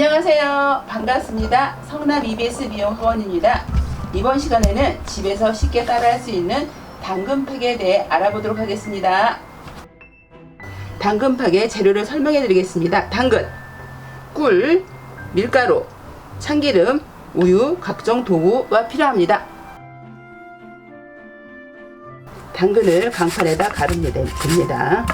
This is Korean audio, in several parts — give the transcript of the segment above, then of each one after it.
안녕하세요. 반갑습니다. 성남 EBS 미용 학원입니다. 이번 시간에는 집에서 쉽게 따라할 수 있는 당근팩에 대해 알아보도록 하겠습니다. 당근팩의 재료를 설명해 드리겠습니다. 당근, 꿀, 밀가루, 참기름, 우유, 각종 도구가 필요합니다. 당근을 강판에다 가릅니다. 굽니다.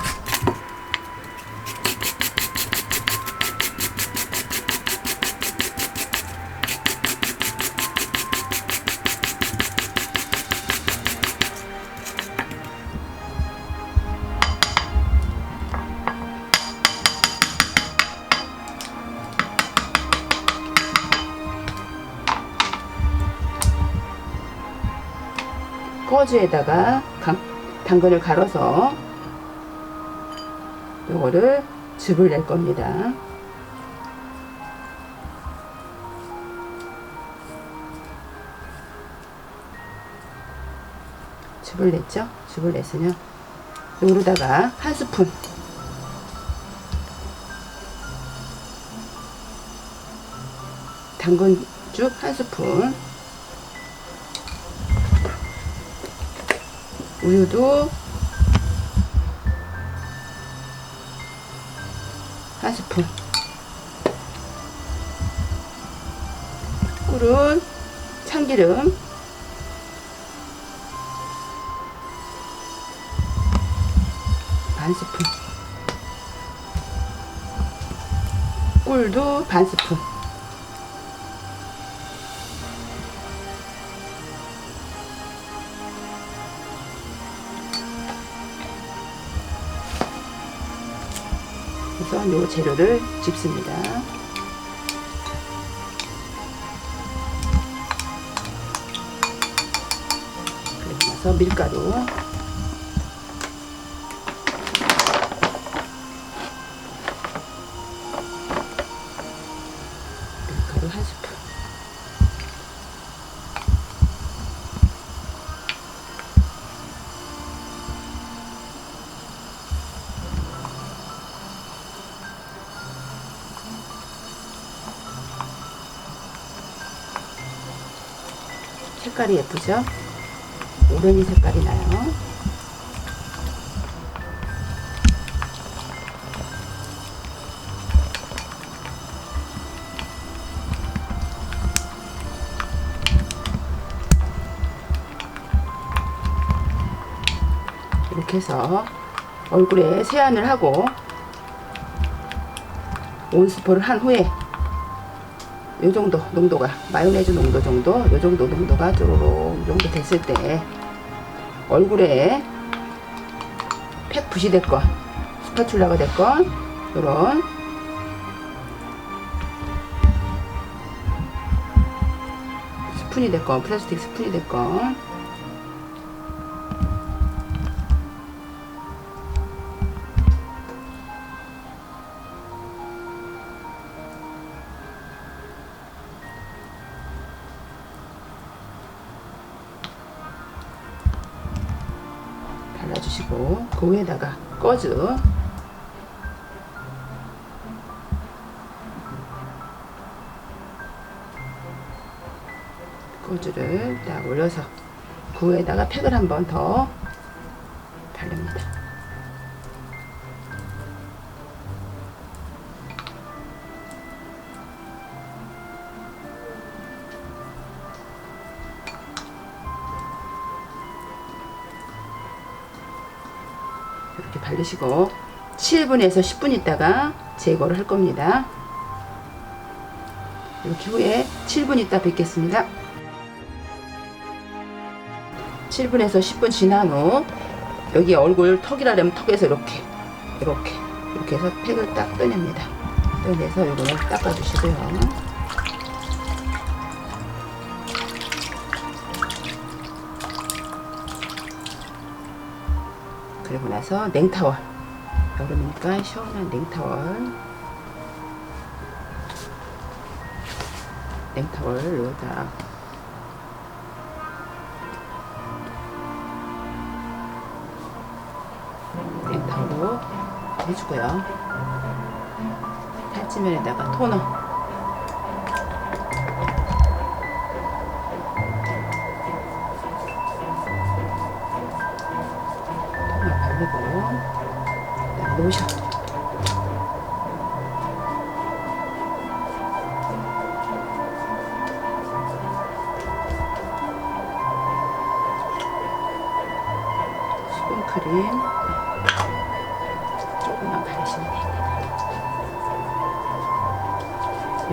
꺼즈에다가 강- 당근을 갈아서 요거를 즙을 낼 겁니다. 즙을 냈죠? 즙을 냈으면 요로다가 한 스푼 당근죽 한 스푼 우유도 한 스푼. 꿀은 참기름. 반 스푼. 꿀도 반 스푼 그래서 요 재료를 집습니다. 그리고 나서 밀가루 밀가루 한 스푼 색깔이 예쁘죠? 오렌지 색깔이 나요. 이렇게 해서 얼굴에 세안을 하고 온스포를 한 후에 요 정도 농도가 마요네즈 농도 정도 요 정도 농도가 쪼로록 이 정도 됐을 때 얼굴에 팩 붓이 됐건 스파츌라가 됐건 요런. 스푼이 됐건 플라스틱 스푼이 됐건 발라주시고 그 위에다가 꺼즈 꺼즈를 딱 올려서 그 위에다가 팩을 한 번 더 바릅니다. 바르시고 7분에서 10분 있다가 제거를 할 겁니다. 이렇게 후에 7분 있다 뵙겠습니다. 7분에서 10분 지난 후 여기 얼굴 턱이라면 턱에서 이렇게 이렇게 이렇게 해서 팩을 딱 떠냅니다. 떠내서 이거를 닦아주시고요. 그리고 나서 냉타월. 여름이니까 시원한 냉타월. 냉타월 여기다. 냉타월로 해주고요. 탈지면에다가 토너 크림 조금만 바르시면 됩니다.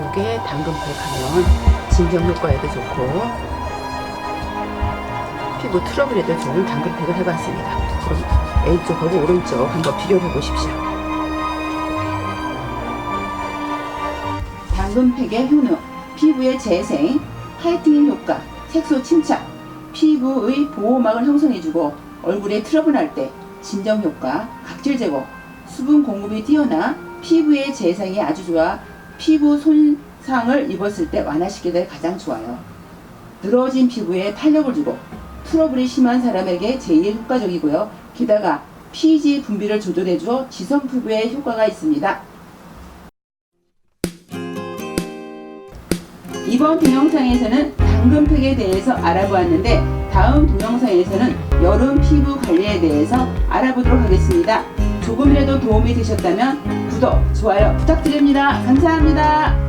요게 당근팩 하면 진정 효과에도 좋고 피부 트러블에도 좋은 당근팩을 해봤습니다. 그럼 왼쪽하고 오른쪽 한번 비교를 해보십시오. 당근팩의 효능, 피부의 재생, 화이트닝 효과, 색소 침착, 피부의 보호막을 형성해주고 얼굴에 트러블 날 때 진정 효과, 각질 제거, 수분 공급이 뛰어나 피부의 재생이 아주 좋아 피부 손상을 입었을 때 완화시키기에 가장 좋아요. 늘어진 피부에 탄력을 주고 트러블이 심한 사람에게 제일 효과적이고요. 게다가 피지 분비를 조절해줘 지성 피부에 효과가 있습니다. 이번 동영상에서는 당근팩에 대해서 알아보았는데 다음 동영상에서는 여름 피부 관리에 대해서 알아보도록 하겠습니다. 조금이라도 도움이 되셨다면 구독, 좋아요 부탁드립니다. 감사합니다.